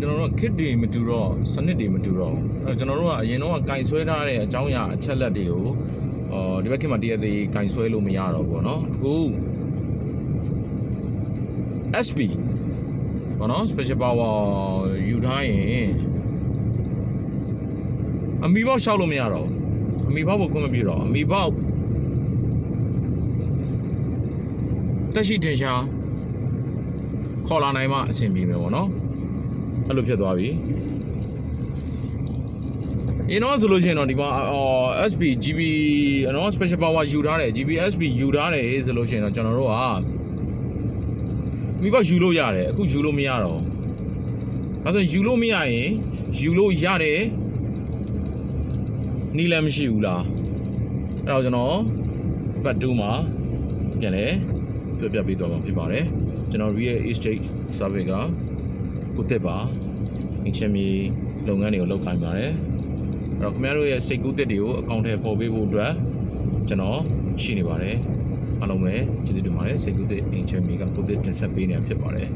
ကျွန်တော်တို့က kit တွေမတူတော့စနစ်တွေမတူတော့ဘူးအဲ့တော့ကျွန်တော်တို့ကအရင်တော့ကင်ဆွဲထားတဲ့အကြောင်းအရာအချက်လက်တွေကိုအော်ဒီဘက်ခင်မှာတရက်သေးကင်ဆွဲလို့မရတော့ဘူးပေါ့နော်အခု SP ပေါ့နော် special power ယူထားရင်အမီဘောက်ရှောက်လို့မရတော့ဘူးအမီဘောက်ကိုခွင့်မပြတော့အမီဘောက်တက်ရှိတင်ရှားခေါ်လာနိုင်မှအဆင်ပြေမယ်ပေါ့နော် အဲ့လိုဖြစ်သွားပြီအင်းတော့ဆိုလို့ရှိရင်တော့ဒီမှာအော် SP GB နော် special power ယူထားတယ် GB SP ယူထားတယ်ဆိုလို့ရှိရင်တော့ကျွန်တော်တို့ကမိဘယူလို့ရတယ်အခုယူလို့မရတော့အဲဒါဆိုယူလို့မရရင်ယူလို့ရတယ်နီးလည်းမရှိဘူးလားအဲ့တော့ကျွန်တော်ဘတ်2မှာပြန်လဲပြပြပေးသွားမှာဖြစ်ပါတယ်ကျွန်တော် real estate survey က ကိုတက်ပါအင်ချင်မီလုပ်ငန်းတွေကိုလုပ်ခိုင်းပါတယ်အဲ့တော့ခင်ဗျားတို့ရဲ့စိတ်ကူးတက်တွေကိုအကောင့်ထဲပေါ်ပေးဖို့အတွက်ကျွန်တော်ရှိနေပါတယ်အားလုံးပဲကျေးဇူးတင်ပါတယ်စိတ်ကူးတက်အင်ချင်မီကကိုတက်တင်ဆက်ပေးနေတာဖြစ်ပါတယ်